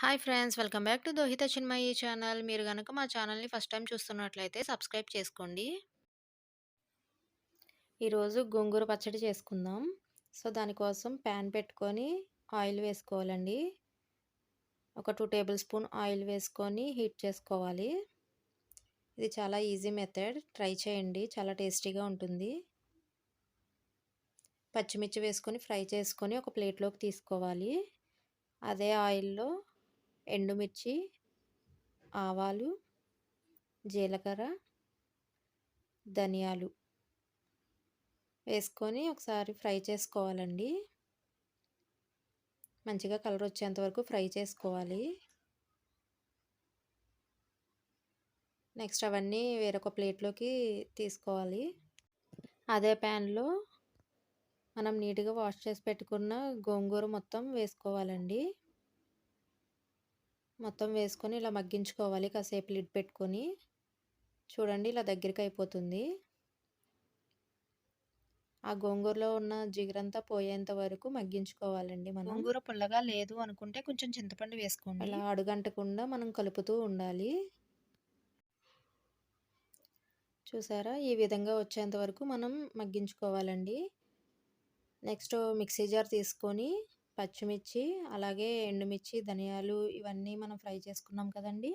Hi friends welcome back to Dohitha Chinmayi channel. మీరు కనుక మా ఛానల్ని ఫస్ట్ టైం చూస్తున్నట్లయితే సబ్స్క్రైబ్ చేసుకోండి. ఈరోజు గోంగూర పచ్చడి చేసుకుందాం. సో దానికోసం ప్యాన్ పెట్టుకొని ఆయిల్ వేసుకోవాలండి. ఒక టూ టేబుల్ స్పూన్ ఆయిల్ వేసుకొని హీట్ చేసుకోవాలి. ఇది చాలా ఈజీ మెథడ్. ట్రై చేయండి చాలా టేస్టీగా ఉంటుంది. పచ్చిమిర్చి వేసుకొని ఫ్రై చేసుకొని ఒక ప్లేట్లోకి తీసుకోవాలి. అదే ఆయిల్లో ఎండుమిర్చి ఆవాలు జీలకర్ర ధనియాలు వేసుకొని ఒకసారి ఫ్రై చేసుకోవాలండి. మంచిగా కలర్ వచ్చేంత వరకు ఫ్రై చేసుకోవాలి. నెక్స్ట్ అవన్నీ వేరొక ప్లేట్లోకి తీసుకోవాలి. అదే ప్యాన్లో మనం నీట్గా వాష్ చేసి పెట్టుకున్న గోంగూర మొత్తం వేసుకోవాలండి. మొత్తం వేసుకొని ఇలా మగ్గించుకోవాలి. కాసేపు లిడ్ పెట్టుకొని చూడండి ఇలా దగ్గరికి అయిపోతుంది ఆ గోంగూరలో ఉన్న జిగురంతా పోయేంత వరకు మగ్గించుకోవాలండి మనం. గోంగూర పుల్లగా లేదు అనుకుంటే కొంచెం చింతపండు వేసుకోండి. అలా అడుగంటకుండా మనం కలుపుతూ ఉండాలి. చూసారా? ఈ విధంగా వచ్చేంత వరకు మనం మగ్గించుకోవాలండి. నెక్స్ట్ మిక్సీ జార్ తీసుకొని పచ్చిమిర్చి అలాగే ఎండుమిర్చి ధనియాలు ఇవన్నీ మనం ఫ్రై చేసుకున్నాం కదండి.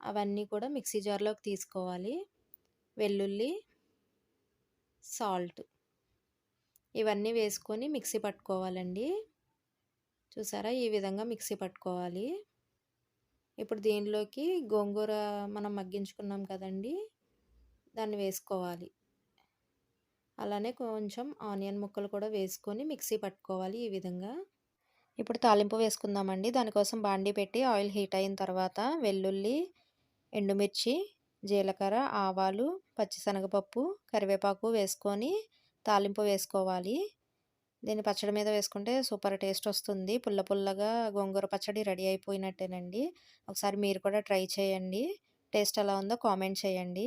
అవన్నీ కూడా మిక్సీ జార్లోకి తీసుకోవాలి. వెల్లుల్లి సాల్ట్ ఇవన్నీ వేసుకొని మిక్సీ పట్టుకోవాలండి. చూసారా? ఈ విధంగా మిక్సీ పట్టుకోవాలి. ఇప్పుడు దీనిలోకి గోంగూర మనం మగ్గించుకున్నాం కదండి దాన్ని వేసుకోవాలి. అలానే కొంచెం ఆనియన్ ముక్కలు కూడా వేసుకొని మిక్సీ పట్టుకోవాలి ఈ విధంగా. ఇప్పుడు తాలింపు వేసుకుందామండి. దానికోసం బాండీ పెట్టి ఆయిల్ హీట్ అయిన తర్వాత వెల్లుల్లి ఎండుమిర్చి జీలకర్ర ఆవాలు పచ్చిశనగపప్పు కరివేపాకు వేసుకొని తాలింపు వేసుకోవాలి. దీన్ని పచ్చడి మీద వేసుకుంటే సూపర్ టేస్ట్ వస్తుంది. పుల్ల పుల్లగా గోంగూర పచ్చడి రెడీ అయిపోయినట్టేనండి. ఒకసారి మీరు కూడా ట్రై చేయండి. టేస్ట్ ఎలా ఉందో కామెంట్ చేయండి.